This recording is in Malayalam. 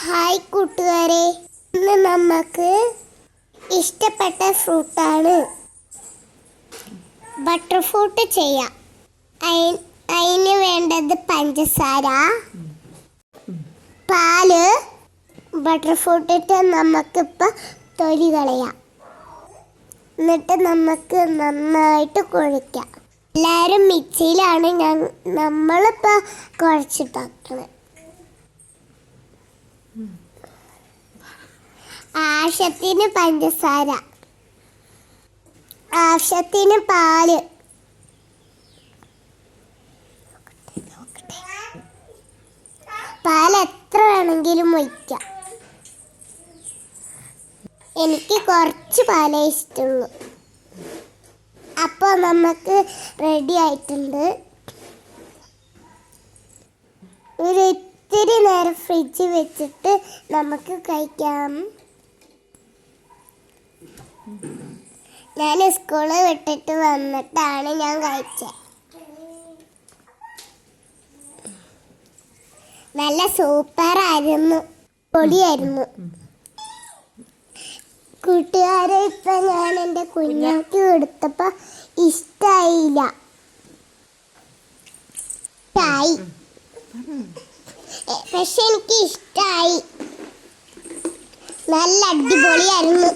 ഹായ് കൂട്ടുകാരെ. ഇന്ന് നമുക്ക് ഇഷ്ടപ്പെട്ട ഫ്രൂട്ടാണ്. ബട്ടർ ഫ്രൂട്ട് ചെയ്യാം. അതിന് വേണ്ടത് പഞ്ചസാര. പാൽ. ബട്ടർ ഫ്രൂട്ടിട്ട് നമുക്കിപ്പോൾ തൊലി കളയാം. എന്നിട്ട് നമുക്ക് നന്നായിട്ട് കുഴയ്ക്കാം. എല്ലാവരും മിക്സിയിലാണ് ഞാൻ നമ്മളിപ്പോൾ കുഴച്ചിട്ടാക്കുന്നത് ആവശ്യത്തിന് പഞ്ചസാര. ആവശ്യത്തിന് പാൽ. പാൽ എത്ര വേണമെങ്കിലും ഒഴിക്കാം. എനിക്ക് കുറച്ച് പാലേ ഇഷ്ടമുള്ളൂ അപ്പോൾ നമുക്ക് റെഡി ആയിട്ടുണ്ട്. ഒരു ഇത്തിരി നേരം ഫ്രിഡ്ജ് വെച്ചിട്ട് നമുക്ക് കഴിക്കാം. ഞാൻ സ്കൂൾ വിട്ടിട്ട് വന്നിട്ടാണ് ഞാൻ കഴിച്ചത് നല്ല സൂപ്പർ ആയിരുന്നു പൊടിയായിരുന്നു. കൂട്ടുകാരെ ഇപ്പൊ ഞാൻ എന്റെ കുഞ്ഞാക്ക് കൊടുത്തപ്പോ ഇഷ്ടായില്ല. ഇഷ്ടായി. എ, പക്ഷെ എനിക്ക് ഇഷ്ടമായി നല്ല അടിപൊളിയായിരുന്നു.